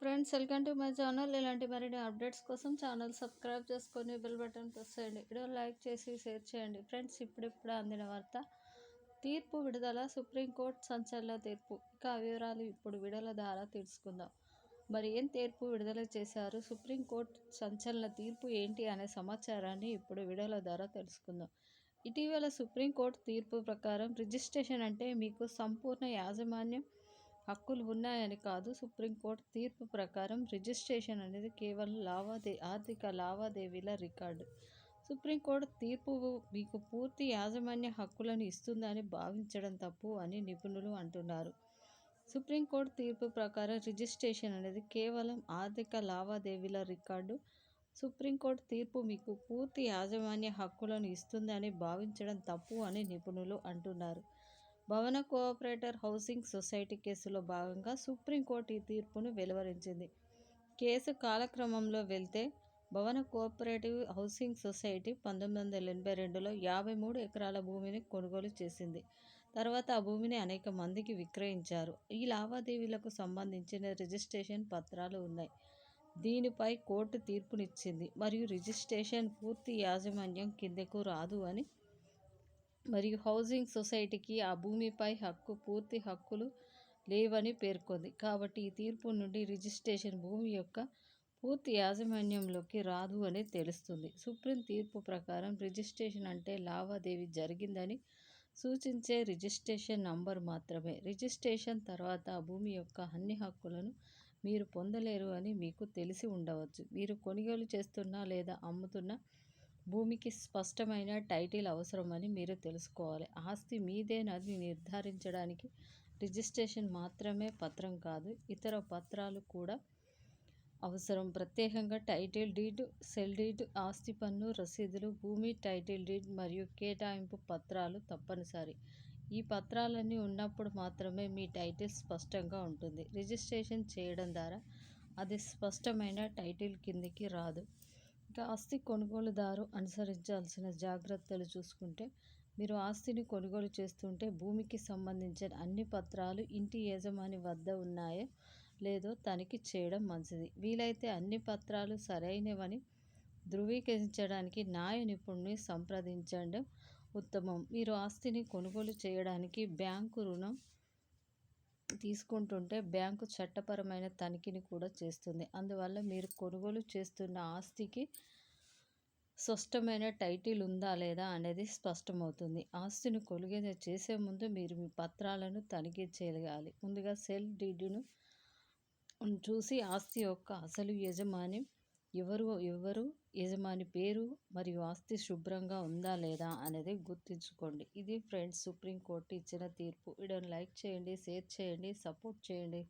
Friends welcome to my channel. ఇలాంటి మరిన్ని updates కోసం ఛానల్ సబ్స్క్రైబ్ చేసుకొని బెల్ బటన్ ప్రెస్ చేయండి. వీడియో లైక్ చేసి షేర్ చేయండి. ఫ్రెండ్స్ ఇప్పుడిప్పుడు అందిన వార్త. తీర్పు విడుదల సుప్రీంకోర్టు సంచలన తీర్పు. ఇక వివరాలు ఇప్పుడు విడుదల ద్వారా తెలుసుకుందాం. మరి ఏం తీర్పు విడుదల చేశారు? సుప్రీంకోర్టు సంచలన తీర్పు ఏంటి అనే సమాచారాన్ని ఇప్పుడు విడుదల ద్వారా తెలుసుకుందాం. ఇటీవల సుప్రీంకోర్టు తీర్పు ప్రకారం రిజిస్ట్రేషన్ అంటే మీకు సంపూర్ణ యాజమాన్యం హక్కులు ఉన్నాయని కాదు. సుప్రీంకోర్టు తీర్పు ప్రకారం రిజిస్ట్రేషన్ అనేది కేవలం లావాదే ఆర్థిక లావాదేవీల రికార్డు. సుప్రీంకోర్టు తీర్పు మీకు పూర్తి యాజమాన్య హక్కులను ఇస్తుందని భావించడం తప్పు అని నిపుణులు అంటున్నారు. సుప్రీంకోర్టు తీర్పు ప్రకారం రిజిస్ట్రేషన్ అనేది కేవలం ఆర్థిక లావాదేవీల రికార్డు. సుప్రీంకోర్టు తీర్పు మీకు పూర్తి యాజమాన్య హక్కులను ఇస్తుందని భావించడం తప్పు అని నిపుణులు అంటున్నారు. భవన కోఆపరేటర్ హౌసింగ్ సొసైటీ కేసులో భాగంగా సుప్రీంకోర్టు ఈ తీర్పును వెలువరించింది. కేసు కాలక్రమంలో వెళ్తే భవన కోఆపరేటివ్ హౌసింగ్ సొసైటీ పంతొమ్మిది వందల ఎనభై రెండులో యాభై మూడు ఎకరాల భూమిని కొనుగోలు చేసింది. తర్వాత ఆ భూమిని అనేక మందికి విక్రయించారు. ఈ లావాదేవీలకు సంబంధించిన రిజిస్ట్రేషన్ పత్రాలు ఉన్నాయి. దీనిపై కోర్టు తీర్పునిచ్చింది. మరియు రిజిస్ట్రేషన్ పూర్తి యాజమాన్యం కిందకు రాదు అని మరియు హౌసింగ్ సొసైటీకి ఆ భూమిపై హక్కు పూర్తి హక్కులు లేవని పేర్కొంది. కాబట్టి ఈ తీర్పు నుండి రిజిస్ట్రేషన్ భూమి యొక్క పూర్తి యాజమాన్యంలోకి రాదు అని తెలుస్తుంది. సుప్రీం తీర్పు ప్రకారం రిజిస్ట్రేషన్ అంటే లావాదేవీ జరిగిందని సూచించే రిజిస్ట్రేషన్ నంబర్ మాత్రమే. రిజిస్ట్రేషన్ తర్వాత ఆ భూమి యొక్క అన్ని హక్కులను మీరు పొందలేరు అని మీకు తెలిసి ఉండవచ్చు. మీరు కొనుగోలు చేస్తున్న లేదా అమ్ముతున్న భూమికి స్పష్టమైన టైటిల్ అవసరమని మీరు తెలుసుకోవాలి. ఆస్తి మీదేనని నిర్ధారించడానికి రిజిస్ట్రేషన్ మాత్రమే పత్రం కాదు ఇతర పత్రాలు కూడా అవసరం. ప్రత్యేకంగా టైటిల్ డీడ్ సెల్ డీడ్ ఆస్తి పన్ను రసీదులు భూమి టైటిల్ డీడ్ మరియు కేటాయింపు పత్రాలు తప్పనిసరి. ఈ పత్రాలన్నీ ఉన్నప్పుడు మాత్రమే మీ టైటిల్ స్పష్టంగా ఉంటుంది. రిజిస్ట్రేషన్ చేయడం ద్వారా అది స్పష్టమైన టైటిల్ కిందికి రాదు. ఇక ఆస్తి కొనుగోలుదారు అనుసరించాల్సిన జాగ్రత్తలు చూసుకుంటే మీరు ఆస్తిని కొనుగోలు చేస్తుంటే భూమికి సంబంధించిన అన్ని పత్రాలు ఇంటి యజమాని వద్ద ఉన్నాయో లేదో తనిఖీ చేయడం మంచిది. వీలైతే అన్ని పత్రాలు సరైనవని ధృవీకరించడానికి న్యాయ నిపుణుని సంప్రదించడం ఉత్తమం. మీరు ఆస్తిని కొనుగోలు చేయడానికి బ్యాంకు రుణం తీసుకుంటుంటే బ్యాంకు చట్టపరమైన తనిఖీని కూడా చేస్తుంది. అందువల్ల మీరు కొనుగోలు చేస్తున్న ఆస్తికి స్పష్టమైన టైటిల్ ఉందా లేదా అనేది స్పష్టమవుతుంది. ఆస్తిని కొలుగోలు చేసే ముందు మీరు మీ పత్రాలను తనిఖీ చేయగాలి ముందుగా సెల్ డీడ్ను చూసి ఆస్తి యొక్క అసలు యజమాని ఎవరు ఎవరు యజమాని పేరు మరియు ఆస్తి శుభ్రంగా ఉందా లేదా అనేది గుర్తుంచుకోండి. ఇది ఫ్రెండ్స్ సుప్రీంకోర్టు ఇచ్చిన తీర్పు. వీడియోని లైక్ చేయండి షేర్ చేయండి సపోర్ట్ చేయండి.